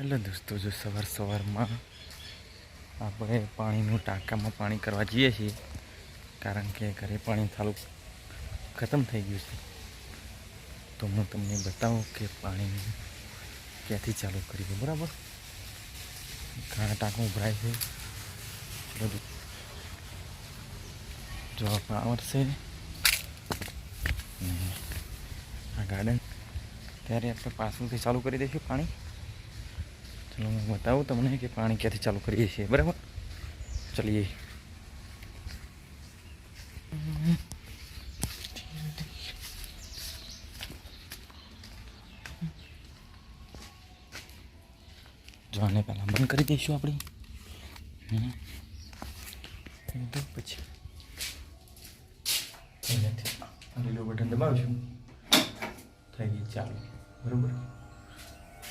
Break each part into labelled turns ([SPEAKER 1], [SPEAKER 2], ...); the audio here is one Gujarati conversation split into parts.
[SPEAKER 1] હેલો દોસ્તો જો સવાર સવારમાં આપણે પાણીનું ટાંકામાં પાણી કરવા જઈએ છીએ, કારણ કે ઘરે પાણી ચાલુ ખતમ થઈ ગયું છે. તો હું તમને બતાવું કે પાણી ક્યાંથી ચાલુ કરીએ, બરાબર? ઘણા ટાંકું ઉભરાય છે. બધું જો પાવર છે આ ગાર્ડન ત્યારે આપણે પાછળથી ચાલુ કરી દઈશું પાણી. હું બતાવું તમને કે પાણી ક્યાંથી ચાલુ કરીએ છીએ, બરાબર? ચલીએ. જો પહેલાં બંધ કરી દઈશું આપણે. પછી લીલું બટન દબાવશું. થઈ ગઈ ચાલુ. બરાબર?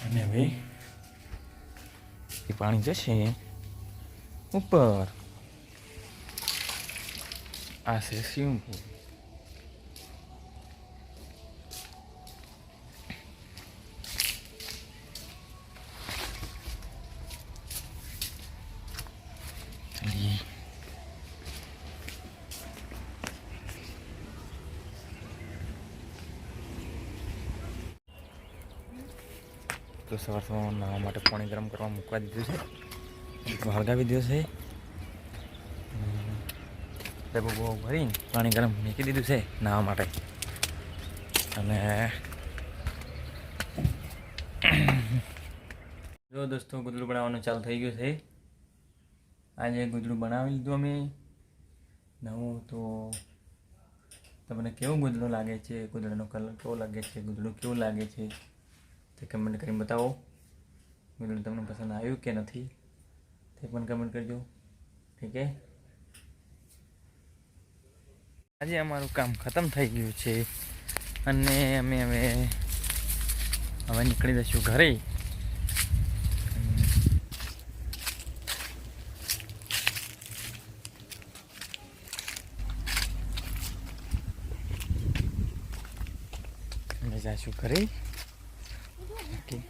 [SPEAKER 1] અને હવે એ પાણી જશે ઉપર આ છે સ્વિમિંગ પૂલ તો સવાર સવારમાં નાહવા માટે પાણી ગરમ કરવા મૂકવા દીધું છે. હળગાવી દીધું છે. ડબ્બો બહુ ભરીને પાણી ગરમ મૂકી દીધું છે નાહવા માટે. અને જો દોસ્તો ગુદડું બનાવવાનું ચાલુ થઈ ગયું છે. આજે ગુદડું બનાવી લીધું અમે. નવું તો તમને કેવું ગુદડું લાગે છે? ગુદડાનો કલર કેવો લાગે છે? ગુદડું કેવું લાગે છે? તે કમેન્ટ કરીને બતાવો. વીડિયો તમને પસંદ આવ્યું કે નથી? તે પણ કમેન્ટ કરજો. ઠીક છે આજે અમારું કામ ખતમ થઈ ગયું છે અને અમે હવે હવે નીકળી જઈશું ઘરે. અમે જઈશું ઘરે. Okay.